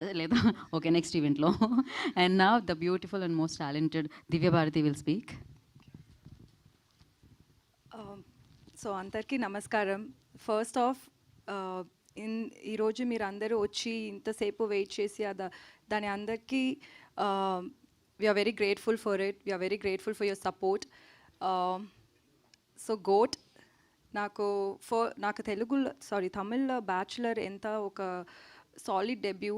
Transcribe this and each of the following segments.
లేదా? Okay next ఈవెంట్లో and నా the beautiful and most talented Divya Bharathi will speak so అందరికీ నమస్కారం. ఫస్ట్ ఆఫ్ ఇన్ uh, ఈరోజు మీరు అందరూ వచ్చి ఇంతసేపు వెయిట్ చేసి అదా దాని అందరికీ we are very grateful for it we are very grateful for your support so goat నాకు ఫో నాకు తెలుగులో సారీ తమిళ్ళో బ్యాచులర్ ఎంత ఒక సాలిడ్ డెబ్యూ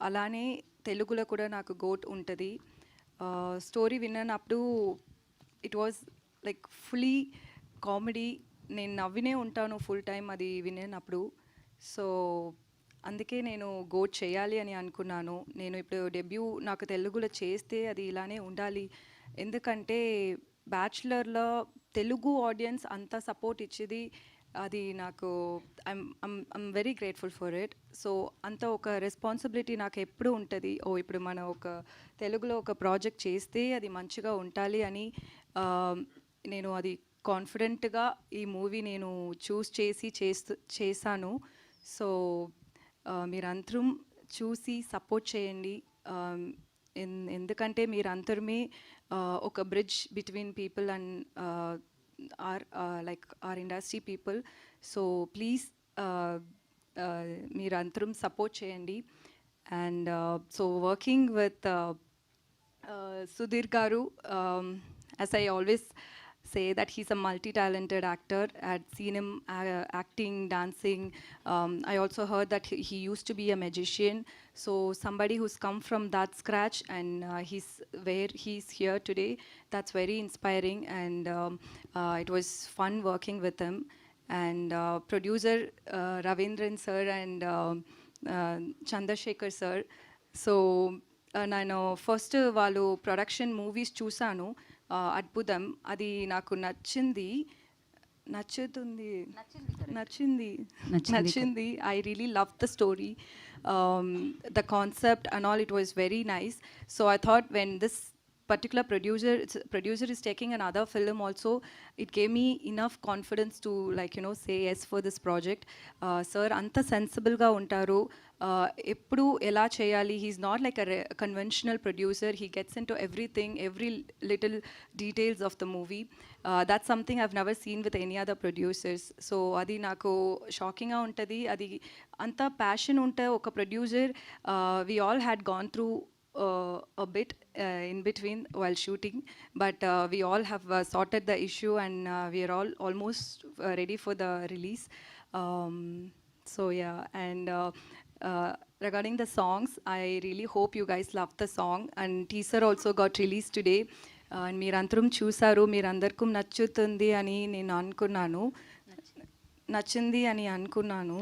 అలానే తెలుగులో కూడా నాకు గోట్ ఉంటుంది. స్టోరీ విన్నప్పుడు it was like fully comedy నేను నవ్వినే ఉంటాను ఫుల్ టైం అది వినేటప్పుడు సో అందుకే నేను గోట్ చేయాలి అని అనుకున్నాను. నేను ఇప్పుడు డెబ్యూ నాకు తెలుగులో చేస్తే అది ఇలానే ఉండాలి. ఎందుకంటే బ్యాచులర్లో తెలుగు ఆడియన్స్ అంత సపోర్ట్ ఇచ్చేది అది నాకు I'm I'm very grateful for it so అంత ఒక రెస్పాన్సిబిలిటీ నాకు ఎప్పుడు ఉంటుంది ఓ ఇప్పుడు మనం ఒక తెలుగులో ఒక ప్రాజెక్ట్ చేస్తే అది మంచిగా ఉండాలి అని నేను అది కాన్ఫిడెంట్గా ఈ మూవీ నేను చూస్ చేసి చేస్తూ చేశాను. సో మీరంతరం చూసి సపోర్ట్ చేయండి. ఎన్- ఎందుకంటే మీరందరమే ఒక bridge between people and our like our industry people so please మీరందరం support చేయండి and so working with uh, Sudhir Garu, um, as I always say that he's a multi-talented actor. I'd seen him uh, acting, dancing. Um, I also heard that he, he, used to be a magician. So somebody who's come from that scratch and uh, he's where he's here today, that's very inspiring. And um, uh, it was fun working with him. And uh, producer uh, Ravindran sir and uh, uh, Chandrasekhar sir. So uh, ನಾನು first production movies movies ಚೂಸಾನು అద్భుతం. అది నాకు నచ్చింది. నచ్చుతుంది. నచ్చింది నచ్చింది. I really love the story the concept and all it was very nice so I thought when this particular producer producer is taking another film also it gave me enough confidence to like you know say yes for this project sir అంత సెన్సిబుల్గా ఉంటారు. ఎప్పుడు ఎలా చేయాలి? He's not like a conventional producer he gets into everything every little details of the movie that's something I've never seen with any other producers so అది నాకు షాకింగ్గా ఉంటుంది. అది అంత ప్యాషన్ ఉంటే ఒక producer we all had gone through uh, a bit uh, in between while shooting, but uh, we all have uh, sorted the issue and uh, we are all almost uh, ready for the release. Um, so yeah, and uh, Uh, regarding the songs, I really hope you guys love the song. And teaser also got released today. And మీరందరం చూసారు మీరందరికీ నచ్చుతుంది అని నేను అనుకున్నాను నచ్చింది అని అనుకున్నాను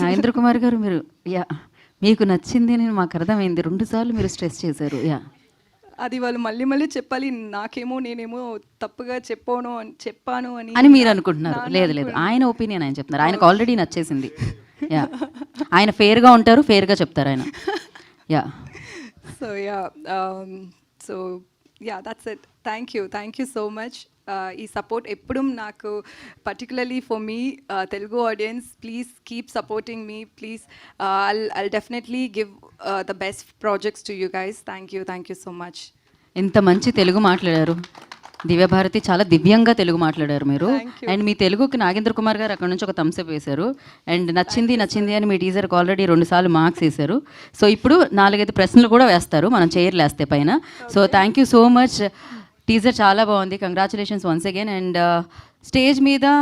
నరేంద్ర కుమార్ గారు మీరు యా మీకు నచ్చింది నేను మాకు అర్థమైంది రెండుసార్లు మీరు స్ట్రెస్ చేశారు యా అది వాళ్ళు మళ్ళీ మళ్ళీ చెప్పాలి నాకేమో నేనేమో తప్పుగా చెప్పాను అని చెప్పాను అని అని మీరు అనుకుంటున్నారు. లేదు లేదు. ఆయన ఒపీనియన్ ఆయన చెప్తున్నారు. ఆయనకు ఆల్రెడీ నచ్చేసింది. యా. ఆయన ఫేర్గా ఉంటారు ఫేర్గా చెప్తారు ఆయన. Yeah. So yeah so yeah that's it thank you thank you so much ఈ సపోర్ట్ ఎప్పుడు నాకు particularly for me Telugu audience please keep supporting me please I'll I'll definitely give the best projects to you guys thank you thank you so much ఎంత మంచి తెలుగు మాట్లాడారు. దివ్యభారతి చాలా దివ్యంగా తెలుగు మాట్లాడారు మీరు. అండ్ మీ తెలుగుకి నాగేంద్ర కుమార్ గారు అక్కడ నుంచి ఒక థమ్స్అప్ వేశారు. అండ్ నచ్చింది నచ్చింది అని మీ టీజర్కి ఆల్రెడీ రెండు సార్లు మార్క్స్ వేశారు. సో ఇప్పుడు నాలుగైదు ప్రశ్నలు కూడా వేస్తారు మనం చైర్లు వేస్తే పైన. So thank you so much teaser చాలా బాగుంది. Congratulations once again and stage మీద